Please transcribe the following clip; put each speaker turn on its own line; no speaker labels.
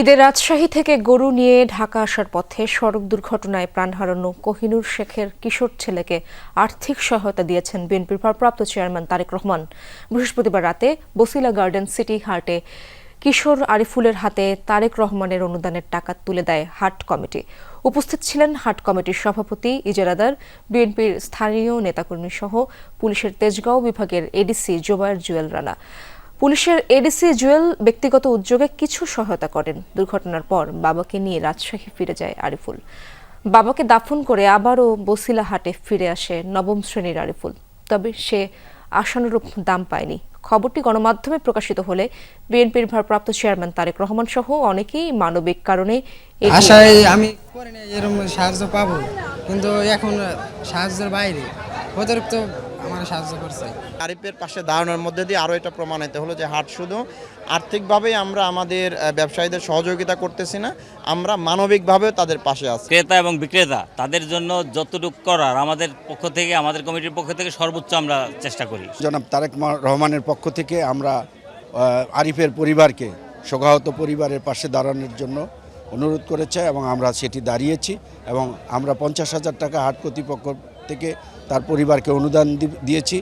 ঈদের রাজশাহী থেকে গরু নিয়ে ঢাকা আসার পথে সড়ক দুর্ঘটনায় প্রাণ হারানো কোহিনুর শেখের কিশোর ছেলেকে আর্থিক সহায়তা দিয়েছেন বিএনপির ভারপ্রাপ্ত চেয়ারম্যান তারেক রহমান। বৃহস্পতিবার রাতে বসিলা গার্ডেন সিটি হার্টে কিশোর আরিফুলের হাতে তারেক রহমানের অনুদানের টাকা তুলে দেয় হাট কমিটি। উপস্থিত ছিলেন হাট কমিটির সভাপতি ইজারাদার বিএনপির স্থানীয় নেতাকর্মী সহ পুলিশের তেজগাঁও বিভাগের এডিসি জোবায়ের জুয়েল রানা। পুলিশের এডিসি জুয়েল ব্যক্তিগত উদ্যোগে কিছু সহায়তা করেন। দুর্ঘটনার পর বাবাকে নিয়ে রাজশাহী ফিরে যায় আরিফুল। বাবাকে দাফন করে আবারও বসিলাহাটে ফিরে আসে নবম শ্রেণির আরিফুল। তবে সে আশানুরূপ দাম পায়নি। খবরটি গণমাধ্যমে প্রকাশিত হলে বিএনপির ভারপ্রাপ্ত চেয়ারম্যান তারেক রহমান সহ অনেকেই মানবিক কারণে
আশায় আমি করি এরকম সাহায্য পাবো। কিন্তু এখন সাহায্যের বাইরে। অতিরিক্ত আমার সাহায্য করছে।
আরিফের পাশে দাঁড়ানোর মধ্যে দিয়ে আরও এটা প্রমাণিত হলো যে হাট শুধু আর্থিকভাবেই আমরা আমাদের ব্যবসায়ীদের সহযোগিতা করতেছি না আমরা মানবিকভাবেও তাদের পাশে আছি।
ক্রেতা এবং বিক্রেতা তাদের জন্য যতটুকু করার আমাদের পক্ষ থেকে আমাদের কমিটির পক্ষ থেকে সর্বোচ্চ আমরা চেষ্টা করি।
জনাব তারেক মা- রহমানের পক্ষ থেকে আমরা আরিফের পরিবারকে শোকাহত পরিবারের পাশে দাঁড়ানোর জন্য অনুরোধ করেছে এবং আমরা সেটি দাঁড়িয়েছি এবং আমরা পঞ্চাশ হাজার টাকা হাট কর্তৃপক্ষ থেকে তার পরিবারকে অনুদান দিয়েছি।